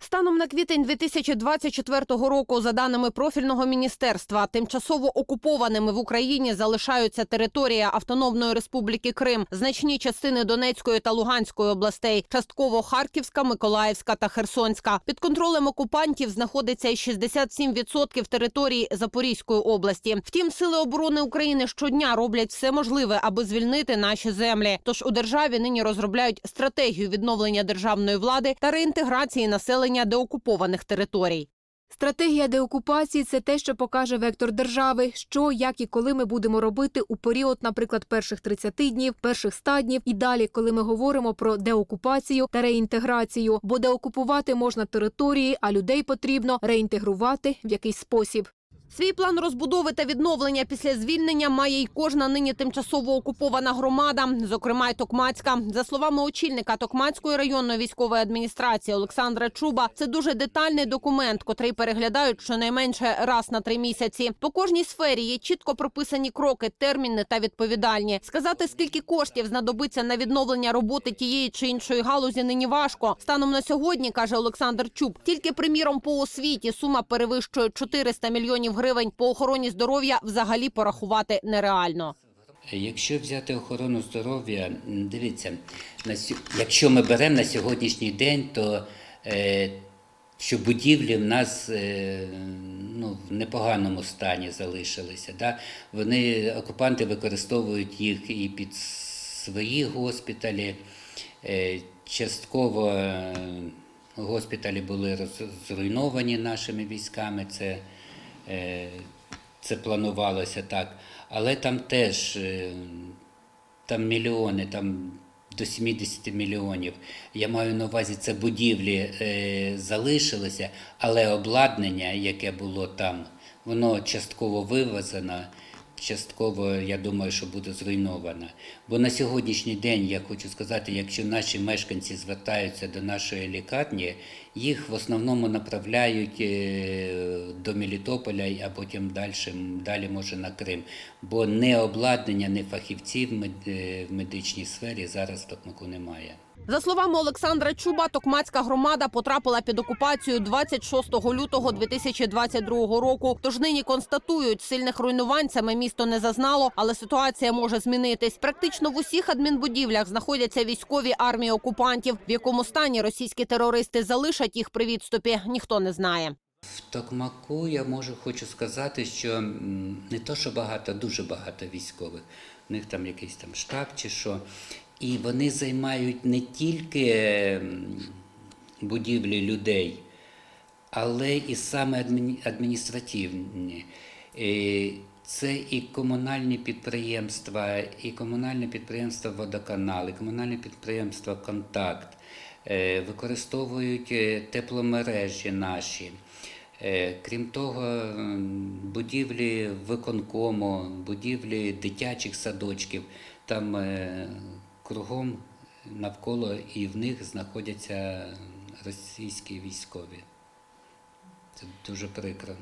Станом на квітень 2024 року, за даними профільного міністерства, тимчасово окупованими в Україні залишаються територія Автономної Республіки Крим, значні частини Донецької та Луганської областей, частково Харківська, Миколаївська та Херсонська. Під контролем окупантів знаходиться й 67% території Запорізької області. Втім, сили оборони України щодня роблять все можливе, аби звільнити наші землі. Тож у державі нині розробляють стратегію відновлення державної влади та реінтеграції населення деокупованих територій. Стратегія деокупації це те, що покаже вектор держави, що, як і коли ми будемо робити у період, наприклад, перших 30 днів, перших 100 днів і далі, коли ми говоримо про деокупацію та реінтеграцію. Бо деокупувати можна території, а людей потрібно реінтегрувати в якийсь спосіб. Свій план розбудови та відновлення після звільнення має й кожна нині тимчасово окупована громада, зокрема й Токмацька. За словами очільника Токмацької районної військової адміністрації Олександра Чуба, це дуже детальний документ, котрий переглядають щонайменше раз на три місяці. По кожній сфері є чітко прописані кроки, терміни та відповідальні. Сказати, скільки коштів знадобиться на відновлення роботи тієї чи іншої галузі, нині важко. Станом на сьогодні каже Олександр Чуб, тільки приміром по освіті сума перевищує 400 мільйонів гривень. По охороні здоров'я взагалі порахувати нереально. Якщо взяти охорону здоров'я, дивіться, якщо ми беремо на сьогоднішній день, то е, що будівлі в нас е, ну, в непоганому стані залишилися. Да? Вони, окупанти використовують їх і під свої госпіталі, е, частково госпіталі були зруйновані нашими військами. Це це планувалося так. Але там теж е, там мільйони, там до 70 мільйонів. Я маю на увазі, це будівлі залишилися, але обладнання, яке було там, воно частково вивезено. Частково, я думаю, що буде зруйновано. Бо на сьогоднішній день я хочу сказати, якщо наші мешканці звертаються до нашої лікарні, їх в основному направляють е, до Мелітополя, а потім далі, далі може на Крим. Бо не обладнання, не фахівців в е, медичній сфері зараз в немає. За словами Олександра Чуба, Токмацька громада потрапила під окупацію 26 лютого 2022 року. Тож нині констатують, сильних руйнувань саме місто не зазнало, але ситуація може змінитись. Практично в усіх адмінбудівлях знаходяться військові армії окупантів. В якому стані російські терористи залишать їх при відступі, ніхто не знає. В Токмаку я можу хочу сказати, що не то, що багато, дуже багато військових. У них там якийсь там штаб чи що. І вони займають не тільки будівлі людей, але і саме адміністративні. Е, Це і комунальні підприємства, і комунальне підприємство Водоканал, і комунальне підприємство Контакт, е, використовують е, тепломережі наші. Крім того, будівлі виконкому, будівлі дитячих садочків, там кругом навколо і в них знаходяться російські військові. Це дуже прикро.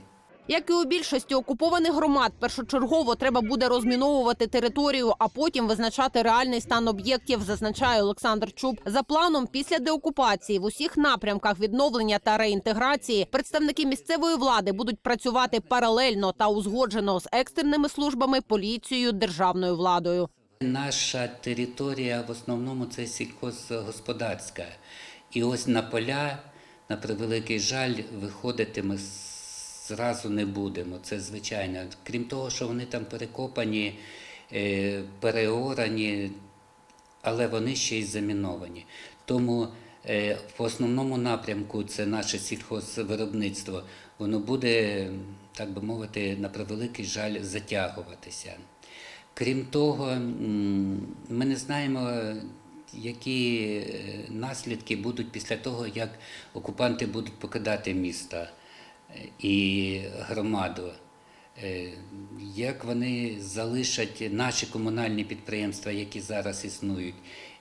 Як і у більшості окупованих громад, першочергово треба буде розміновувати територію, а потім визначати реальний стан об'єктів, зазначає Олександр Чуб. За планом, після деокупації в усіх напрямках відновлення та реінтеграції представники місцевої влади будуть працювати паралельно та узгоджено з екстреними службами, поліцією, державною владою. Наша територія в основному це сільхозгосподарська. І ось на поля, на превеликий жаль, виходити ми зразу не будемо. Це звичайно. Крім того, що вони там перекопані, е, переорані, але вони ще й заміновані. Тому е, в основному напрямку це наше сільхозвиробництво. Воно буде, так би мовити, на превеликий жаль, затягуватися. Крім того, ми не знаємо, які е, наслідки будуть після того, як окупанти будуть покидати місто е, і громаду. Е, Як вони залишать наші комунальні підприємства, які зараз існують,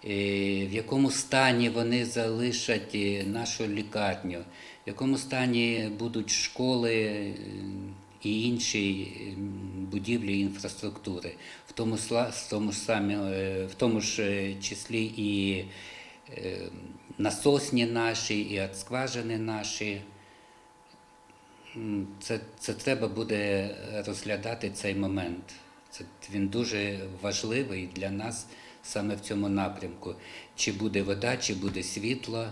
в якому стані вони залишать нашу лікарню, в якому стані будуть школи і інші будівлі інфраструктури, в тому, в тому, ж самі, е, в тому ж е, числі і е, насосні наші, і от скважини наші. Це, це треба буде розглядати цей момент. Це, він дуже важливий для нас саме в цьому напрямку. Чи буде вода, чи буде світло.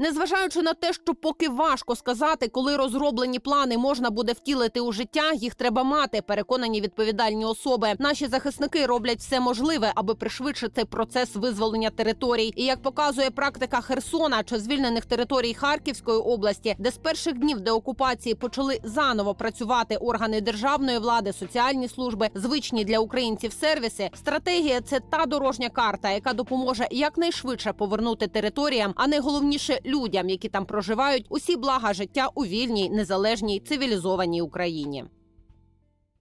Незважаючи на те, що поки важко сказати, коли розроблені плани можна буде втілити у життя, їх треба мати. Переконані відповідальні особи. Наші захисники роблять все можливе, аби пришвидшити процес визволення територій. І як показує практика Херсона чи звільнених територій Харківської області, де з перших днів деокупації почали заново працювати органи державної влади, соціальні служби, звичні для українців сервіси. Стратегія це та дорожня карта, яка допоможе якнайшвидше повернути територіям, а найголовніше людям, які там проживають, усі блага життя у вільній, незалежній, цивілізованій Україні.